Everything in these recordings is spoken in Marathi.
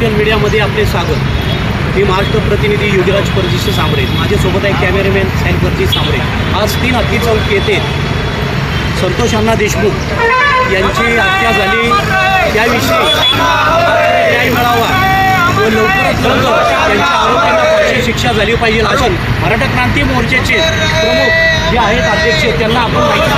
न्यूजमध्ये आपले स्वागत. मी महाराष्ट्र प्रतिनिधी योगीराज परजीशी सांबरे माझ्यासोबत आहे कॅमेरामॅन साईल परजी सांबरे आज तीन हत्ती चौक येथे संतोष अण्णा देशमुख यांची हत्या झाली. त्याविषयी न्याय मिळावा व लवकरात लवकर त्यांच्या आरोपींना शिक्षा झाली पाहिजे. अशी मराठा क्रांती मोर्चाचे प्रमुख जे आहेत अध्यक्ष त्यांना आपण माहिती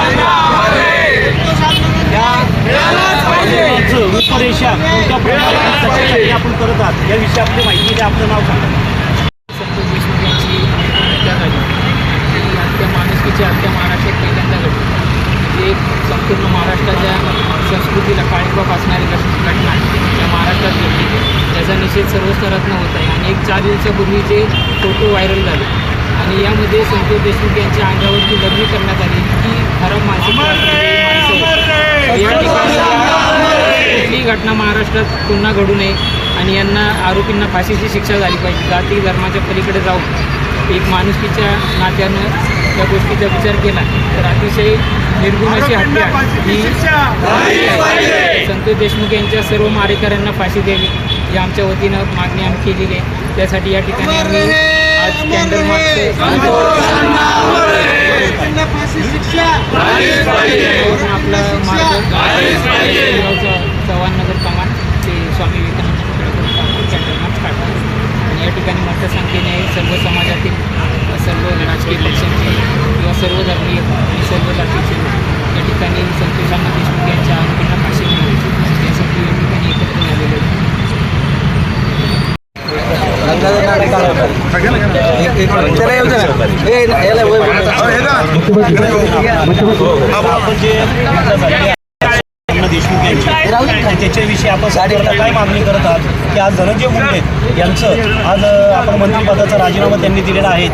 रूपरेषा कोणत्या प्रकारे आपण करत आहात. याविषयी आपली माहिती द्या आपलं नाव सांगा. संतोष देशमुख यांची झाली. ही हत्या माणुसकीची हत्या महाराष्ट्रात पहिल्यांदा घडली. ही एक संपूर्ण महाराष्ट्राच्या संस्कृतीला काळीबाब असणारी घट- घटना या महाराष्ट्रात घडली. त्याचा निषेध सर्व स्तरातनं होत आहे. आणि एक चार दिवसापूर्वी जे फोटो व्हायरल झाले. आणि यामध्ये संतोष देशमुख यांच्या अंगावरती बदली करण्यात आली. की खराब मानसिक माणसं आहेत. या ठिकाणी कुठलीही घटना महाराष्ट्रात पुन्हा घडू नये आणि यांना आरोपींना फाशीची शिक्षा झाली पाहिजे. जाती धर्माच्या पलीकडे जाऊन एक माणुसकीच्या नात्यानं त्या गोष्टीचा विचार केला तर अतिशय निर्गुण अशी हत्या ही संतोष देशमुख यांच्या सर्व मारेकऱ्यांना फाशी द्यावी ही आमच्या वतीनं मागणी आम्ही केलेली आहे. त्यासाठी या ठिकाणी आम्ही आज कॅन्डल मार्च सर्व समाजातील सर्व राजकीय पक्षांचे किंवा सर्व धर्मीय सर्व जातीचे या ठिकाणी संतोषांना देशमुख यांच्या आरोपींना फाशी मिळावी यासाठी या ठिकाणी एकत्र झालेले. आपण जे अण्णा देशमुख यांची. त्याच्याविषयी आपण सरकारला काय मागणी करत आहात? की आज धनंजय मुंडे यांचं आज आपण मंत्रिपदाचा राजीनामा त्यांनी दिलेला आहे.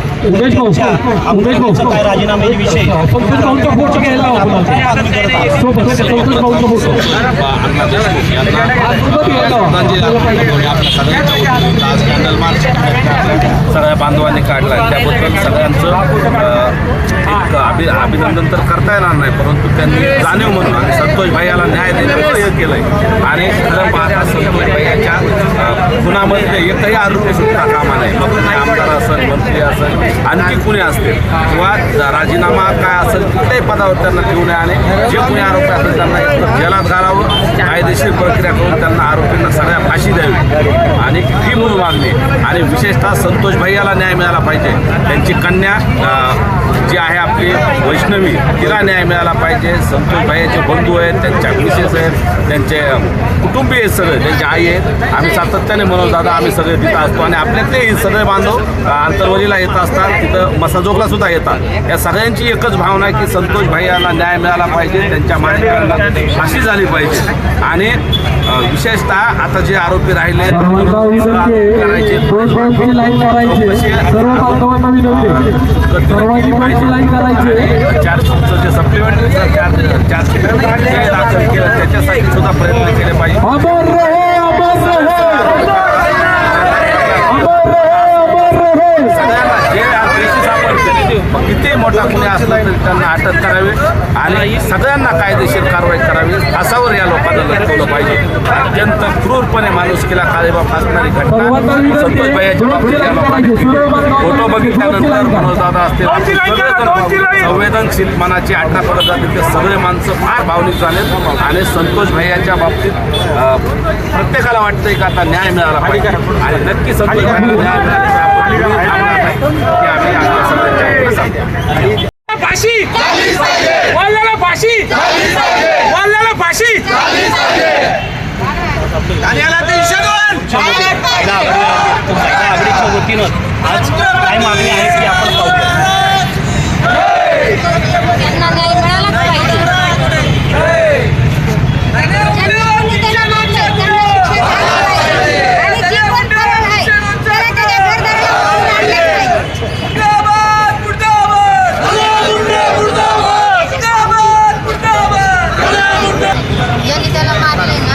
काय राजीनाम्याविषयी मागणी करत आहात अण्णा देशमुख यांना श्रद्धांजली अर्पण आपल्या सगळ्यांच्या वतीने आज कॅन्डल मार्च सगळ्या काढला त्याबद्दल सगळ्यांचं अभि अभिनंदन तर करता येणार नाही परंतु त्यांनी जाणीव म्हणून आणि संतोष भाई याला न्याय देण्याचं प्रयत्न केलंय. आणि खरं पाहता संतोष भाई यांच्या अ, खुनामध्ये एकही आरोपी सुद्धा कामा नाही मग ते आमदार असेल मंत्री असेल आणखी कुणी असतील किंवा राजीनामा काय असेल कुठल्याही पदावर त्यांना ठेवू नये आणि जे कुणी आरोपी असेल त्यांना जेलात घालावं कायदेशीर प्रक्रिया करून त्यांना आरोपींना सगळ्या फाशी द्यावी. आणि ही मूळ मागणी आणि विशेषतः संतोष भैयाला न्याय मिळाला पाहिजे. त्यांची कन्या जी आहे आपली वैष्णवी तिला न्याय मिळाला पाहिजे. संतोष भैयाचे बंधू आहेत त्यांच्या मिसेस आहेत त्यांचे कुटुंबीय आहेत सगळे. त्यांची आई आहेत आम्ही सातत्याने म्हणत दादा आम्ही सगळे तिथं असतो. आणि आपल्यातले सगळे बांधव आंतरवलीला येत असतात. तिथं मसाजोगला सुद्धा येतात. या सगळ्यांची एकच भावना आहे की संतोष भैयाला न्याय मिळाला पाहिजे. त्यांच्या माणिकांना फाशी झाली पाहिजे. आणि विशेषतः आता जे आरोपी राहिले करायचे. लाईन करायचे. सर्व बांधवांना विनंती. सर्वांनी पंचची लाईन करायची. चार्जचं जे सप्लिमेंटरी चार्ज जे दाखल केलं. त्याच्यासाठी सुद्धा प्रयत्न केले पाहिजे. जे दोषी किती मोठा गुन्हे असला तरी त्यांना अटक करावी आणि सगळ्यांना कायदेशीर कारवाई करावी फासावर या लोकांना लटकवलं पाहिजे. अत्यंत क्रूरपणे माणुसकीला काळेबाब फासणारी घटना संतोष भैयाच्या बाबतीत या लोकांनी फोटो बघितल्यानंतर मनोजदादा असतील सगळेजण संवेदनशील मनाची आठा पडत जाते ते सगळे माणसं फार भावनिक झालेत आणि संतोष भैयाच्या बाबतीत प्रत्येकाला वाटतंय की आता न्याय मिळाला पाहिजे. आणि नक्की संतोष न्याय मिळाल्याशिवाय हे आम्ही आपल्या सगळ्यांच्या वतीनं सांगतो फाशी वाल्याला फाशी वाल्याला फाशी महिला आघाडी महिला आघाडीच्या वतीनं आज काय मागणी आहे की आपण पाहूया त्यांना न्याय मिळालाच पाहिजे ज्यांनी त्यांना मारलंय, त्यांना शिक्षा झाली पाहिजे. आणि जे कोण फरार आहे, त्याला त्याच्या घरदाराला उचलून आणलंच पाहिजे. ज्यांनी त्याला मारलंय ना,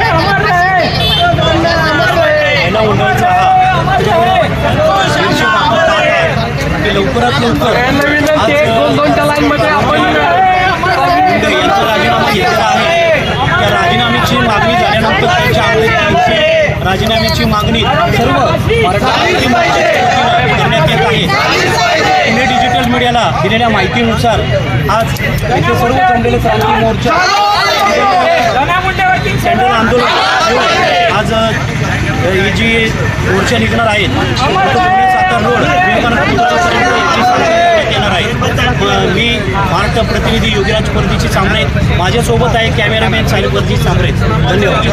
त्याला फाशी दिली पाहिजे. महिला मंडळाचा हा शीर्षक आपण पाहत दोन दोनच्या आपण यांचा राजीनामा घेतलेला आहे. त्या राजीनाम्याची मागणी झाल्यानंतर त्यांच्या राजीनाम्याची मागणी सर्व करण्यात येत आहे. पुणे डिजिटल मीडियाला दिलेल्या माहितीनुसार आज इथे सर्व जमलेले क्रांती मोर्चा सेंट्रल आंदोलन आज ही जी मोर्चा निघणार आहेत सातारा रोड विवेकानंद पुतळ्यापर्यंत याची सांगता करण्यात येणार आहे मी महाराष्ट्र प्रतिनिधी योगीराज परदेशी सांबरे माझ्यासोबत आहे कॅमेरामॅन साहिल परदेशी सांबरे धन्यवाद.